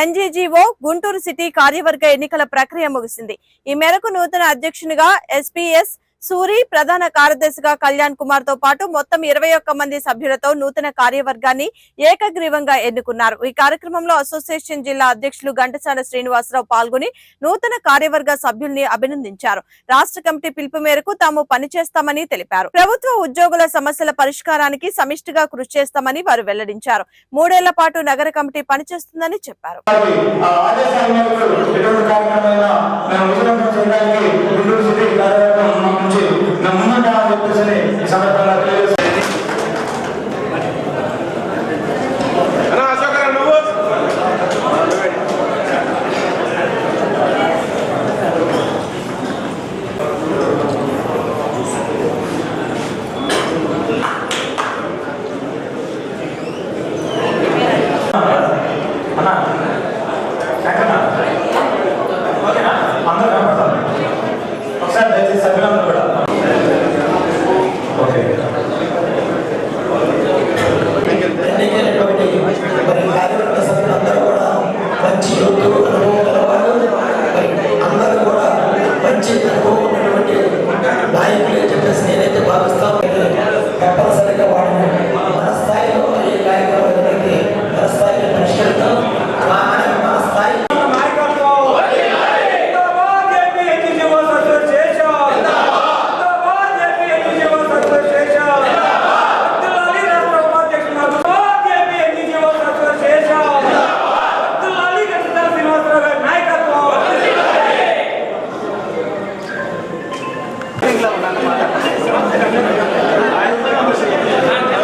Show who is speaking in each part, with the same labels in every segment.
Speaker 1: NGGO Guntur city కార్యవర్గ ఎన్నికల ప్రక్రియ ముగిసింది. ఈ మేరకు నూతన అధ్యక్షునిగా ఎస్పీఎస్ సూరి ప్రధాన కార్యదర్శిగా కళ్యాణ్ కుమార్తో పాటు మొత్తం ఇరవై ఒక్క మంది సభ్యులతో నూతన కార్యవర్గాన్ని ఏకగ్రీవంగా ఎన్నుకున్నారు. ఈ కార్యక్రమంలో అసోసియేషన్ జిల్లా అధ్యక్షులు ఘంటసాల శ్రీనివాసరావు పాల్గొని నూతన కార్యవర్గ సభ్యుల్ని అభినందించారు. రాష్ట్ర కమిటీ పిలుపు మేరకు తాము పనిచేస్తామని తెలిపారు. ప్రభుత్వ ఉద్యోగుల సమస్యల పరిష్కారానికి సమిష్టిగా కృషి చేస్తామని వారు వెల్లడించారు. మూడేళ్ళ పాటు నగర కమిటీ పనిచేస్తుందని చెప్పారు.
Speaker 2: మేము విజయవంతం చేయడానికి గుంటూరు సిటీ కార్యవర్గం నుంచి మేము ముందుంటామని చెప్పేసి ఈ సందర్భంగా తెలియజేస్తున్నాను
Speaker 3: అన్నా అశోక్ అన్న నువ్వు
Speaker 2: అన్నా శంకరన్న ఓకేనా అందరూ కనపడతారు ఒకసారి దయచేసి సభ్యులందరూ కూడా ఓకే
Speaker 4: ఎన్నికైనటువంటి మరి కార్యవర్గ సభ్యులందరూ కూడా మంచి యువకులు అనుభవం గలవాళ్ళు మరి అందరూ కూడా మంచి అనుభవం ఉన్నటువంటి నాయకులు అని చెప్పేసి నేనైతే భావిస్తాను తప్పనిసరిగా వాళ్ళని మన స్థాయిలో ఈ కార్యక్రమానికి మన స్థాయిలో పరిష్కరిద్దాం మన మన స్థాయి ముందు ముందు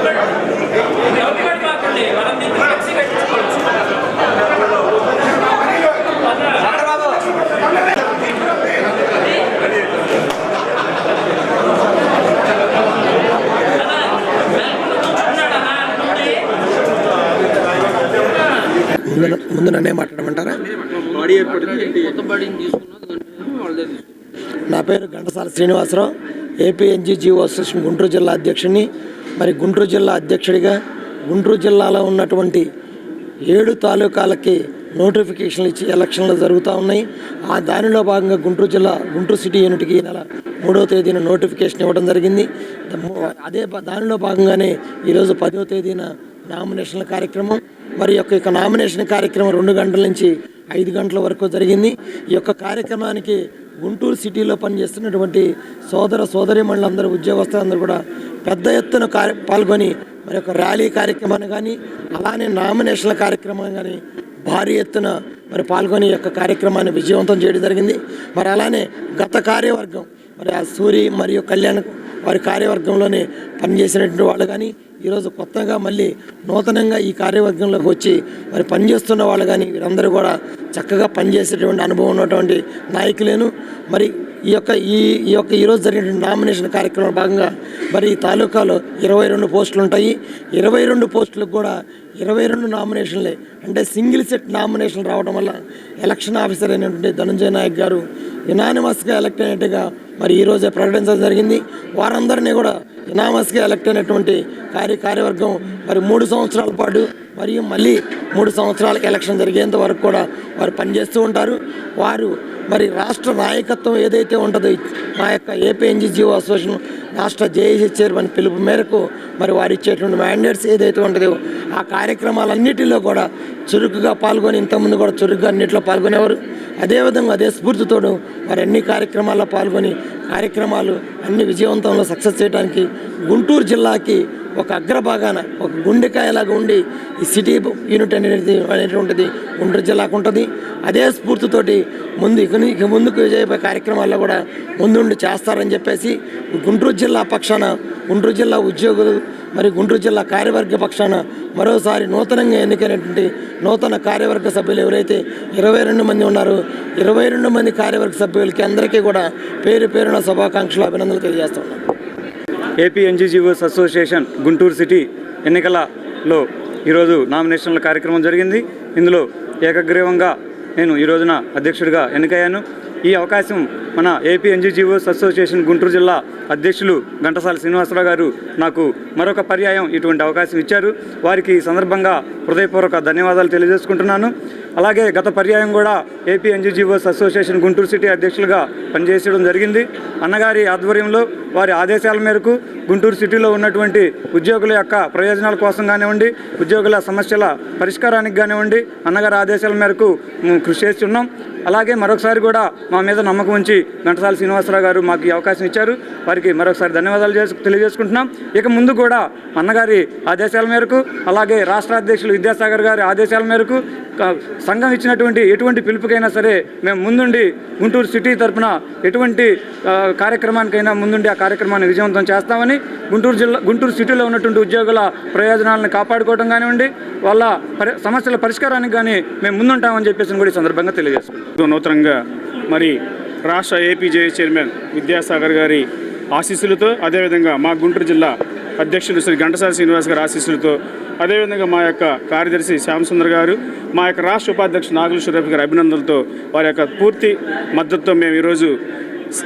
Speaker 4: నన్నే మాట్లాడమంటారా
Speaker 5: బాడీ ఏర్పడింది కొత్త బాడీని తీసుకున్నాం దాన్ని నన్నే మాట్లాడమంటారా
Speaker 4: నా పేరు Ghantasala Srinivasarao AP NGGO association Guntur జిల్లా అధ్యక్షుడిని. మరి గుంటూరు జిల్లా అధ్యక్షుడిగా గుంటూరు జిల్లాలో ఉన్నటువంటి ఏడు తాలూకాలకి నోటిఫికేషన్లు ఇచ్చి ఎలక్షన్లు జరుగుతూ ఉన్నాయి. ఆ దానిలో భాగంగా గుంటూరు జిల్లా గుంటూరు సిటీ యూనిట్కి ఈ నెల మూడవ తేదీన నోటిఫికేషన్ ఇవ్వడం జరిగింది. అదే దానిలో భాగంగానే ఈరోజు పదవ తేదీన నామినేషన్ల కార్యక్రమం. మరి యొక్క యొక్క నామినేషన్ కార్యక్రమం రెండు గంటల నుంచి ఐదు గంటల వరకు జరిగింది. ఈ యొక్క కార్యక్రమానికి గుంటూరు సిటీలో పనిచేస్తున్నటువంటి సోదర సోదరిమణులందరూ ఉద్యోగస్తులందరూ కూడా పెద్ద ఎత్తున కార్య పాల్గొని మరి యొక్క ర్యాలీ కార్యక్రమాన్ని కానీ అలానే నామినేషన్ల కార్యక్రమాన్ని కానీ భారీ ఎత్తున మరి పాల్గొని యొక్క కార్యక్రమాన్ని విజయవంతం చేయడం జరిగింది. మరి అలానే గత కార్యవర్గం మరి ఆ సూరి మరియు కళ్యాణ్ వారి కార్యవర్గంలోనే పనిచేసినటువంటి వాళ్ళు కానీ ఈరోజు కొత్తగా మళ్ళీ నూతనంగా ఈ కార్యవర్గంలోకి వచ్చి మరి పనిచేస్తున్న వాళ్ళు కానీ వీరందరూ కూడా చక్కగా పనిచేసేటువంటి అనుభవం ఉన్నటువంటి నాయకులేను. మరి ఈ యొక్క ఈ ఈ యొక్క ఈరోజు జరిగిన నామినేషన్ కార్యక్రమం భాగంగా మరి ఈ తాలూకాలో ఇరవై రెండు పోస్టులు ఉంటాయి. ఇరవై రెండు పోస్టులకు కూడా ఇరవై రెండు నామినేషన్లే. అంటే సింగిల్ సెట్ నామినేషన్ రావడం వల్ల ఎలక్షన్ ఆఫీసర్ అయినటువంటి ధనంజయ నాయక్ గారు యునానిమస్గా ఎలక్ట్ అయినట్టుగా మరి ఈరోజే ప్రకటించడం జరిగింది. వారందరినీ కూడా యునామస్గా ఎలక్ట్ అయినటువంటి కార్య కార్యవర్గం మరి మూడు సంవత్సరాల పాటు మరియు మళ్ళీ మూడు సంవత్సరాలకు ఎలక్షన్ జరిగేంత వరకు కూడా వారు పనిచేస్తూ ఉంటారు. వారు మరి రాష్ట్ర నాయకత్వం ఏదైతే ఉంటుందో మా యొక్క ఏపీ ఎన్జిజిఓ అసోసియేషన్ రాష్ట్ర జేఏసీ చైర్మన్ పిలుపు మేరకు మరి వారు ఇచ్చేటువంటి మ్యాండేట్స్ ఏదైతే ఉంటుందో ఆ కార్యక్రమాలన్నిటిలో కూడా చురుకుగా పాల్గొని ఇంతకుముందు కూడా చురుకుగా అన్నింటిలో పాల్గొనేవారు. అదేవిధంగా అదే స్ఫూర్తితోడు మరి అన్ని కార్యక్రమాల్లో పాల్గొని కార్యక్రమాలు అన్ని విజయవంతంలో సక్సెస్ చేయడానికి గుంటూరు జిల్లాకి ఒక అగ్రభాగాన ఒక గుండెకాయలాగా ఉండి ఈ సిటీ యూనిట్ అనేది అనేటువంటిది గుంటూరు జిల్లాకు ఉంటుంది. అదే స్ఫూర్తితోటి ముందు ఇక ఇక ముందుకు చేయబోయే కార్యక్రమాల్లో కూడా ముందుండి చేస్తారని చెప్పేసి గుంటూరు జిల్లా పక్షాన గుంటూరు జిల్లా ఉద్యోగులు మరి గుంటూరు జిల్లా కార్యవర్గ పక్షాన మరోసారి నూతనంగా ఎన్నికైనటువంటి నూతన కార్యవర్గ సభ్యులు ఎవరైతే ఇరవై రెండు మంది ఉన్నారో ఇరవై రెండు మంది కార్యవర్గ సభ్యులకి అందరికీ కూడా పేరు పేరున శుభాకాంక్షలు అభినందనలు తెలియజేస్తున్నాను
Speaker 6: AP NGGOs association Guntur city ఎన్నికలలో ఈరోజు నామినేషన్ల కార్యక్రమం జరిగింది. ఇందులో ఏకగ్రీవంగా నేను ఈ రోజున అధ్యక్షుడిగా ఎన్నికయ్యాను. ఈ అవకాశం మన ఏపీ ఎన్జీజీఓస్ అసోసియేషన్ గుంటూరు జిల్లా అధ్యక్షులు ఘంటసాల శ్రీనివాసరావు గారు నాకు మరొక పర్యాయం ఇటువంటి అవకాశం ఇచ్చారు. వారికి ఈ సందర్భంగా హృదయపూర్వక ధన్యవాదాలు తెలియజేసుకుంటున్నాను. అలాగే గత పర్యాయం కూడా AP NGGOs association Guntur city అధ్యక్షులుగా పనిచేసేయడం జరిగింది. అన్నగారి ఆధ్వర్యంలో వారి ఆదేశాల మేరకు గుంటూరు సిటీలో ఉన్నటువంటి ఉద్యోగుల యొక్క ప్రయోజనాల కోసం కానివ్వండి ఉద్యోగుల సమస్యల పరిష్కారానికి కానివ్వండి అన్నగారి ఆదేశాల మేరకు మేము కృషి చేస్తున్నాం. అలాగే మరొకసారి కూడా మా మీద నమ్మకం ఉంచి ఘంటసాల శ్రీనివాసరావు గారు మాకు ఈ అవకాశం ఇచ్చారు. వారికి మరొకసారి ధన్యవాదాలు చేసు తెలియజేసుకుంటున్నాం. ఇక ముందు కూడా అన్నగారి ఆదేశాల మేరకు అలాగే రాష్ట్ర అధ్యక్షులు విద్యాసాగర్ గారి ఆదేశాల మేరకు సంఘం ఇచ్చినటువంటి ఎటువంటి పిలుపుకైనా సరే మేము ముందుండి గుంటూరు సిటీ తరపున ఎటువంటి కార్యక్రమానికైనా ముందుండి ఆ కార్యక్రమాన్ని విజయవంతం చేస్తామని గుంటూరు జిల్లా గుంటూరు సిటీలో ఉన్నటువంటి ఉద్యోగుల ప్రయోజనాలను కాపాడుకోవడం కానివ్వండి వాళ్ళ పరి సమస్యల పరిష్కారానికి కానీ మేము ముందుంటామని చెప్పేసి కూడా ఈ సందర్భంగా
Speaker 7: తెలియజేస్తాం నూతనంగా మరి రాష్ట్ర ఏపీజే చైర్మన్ విద్యాసాగర్ గారి ఆశీస్సులతో అదేవిధంగా మా గుంటూరు జిల్లా అధ్యక్షులు శ్రీ ఘంటసాల శ్రీనివాస్ గారి ఆశీస్సులతో అదేవిధంగా మా యొక్క కార్యదర్శి శ్యామసుందర్ గారు మా యొక్క రాష్ట్ర ఉపాధ్యక్షుడు నాగుల సురేఫ్ గారి అభినందనలతో వారి యొక్క పూర్తి మద్దతుతో మేము ఈరోజు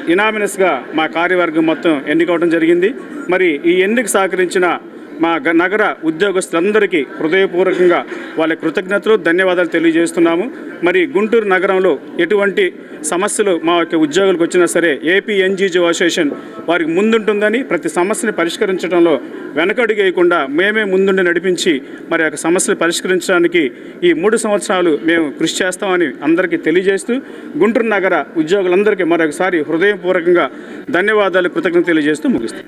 Speaker 7: ఇనామినస్గా మా కార్యవర్గం మొత్తం ఎన్నికవడం జరిగింది. మరి ఈ ఎన్నిక సహకరించిన మా గ- నగర ఉద్యోగస్తులందరికీ హృదయపూర్వకంగా వాళ్ళ కృతజ్ఞతలు ధన్యవాదాలు తెలియజేస్తున్నాము. మరి గుంటూరు నగరంలో ఎటువంటి సమస్యలు మా యొక్క ఉద్యోగులకు వచ్చినా సరే ఏపీ ఎన్జీజీ అసోసియేషన్ వారికి ముందుంటుందని ప్రతి సమస్యని పరిష్కరించడంలో వెనకడుగు వేయకుండా మేమే ముందుండి నడిపించి మరి యొక్క సమస్యలు పరిష్కరించడానికి ఈ మూడు సంవత్సరాలు మేము కృషి చేస్తామని అందరికీ తెలియజేస్తూ గుంటూరు నగర ఉద్యోగులందరికీ మరొకసారి హృదయపూర్వకంగా ధన్యవాదాలు కృతజ్ఞతలు తెలియజేస్తూ ముగిస్తాం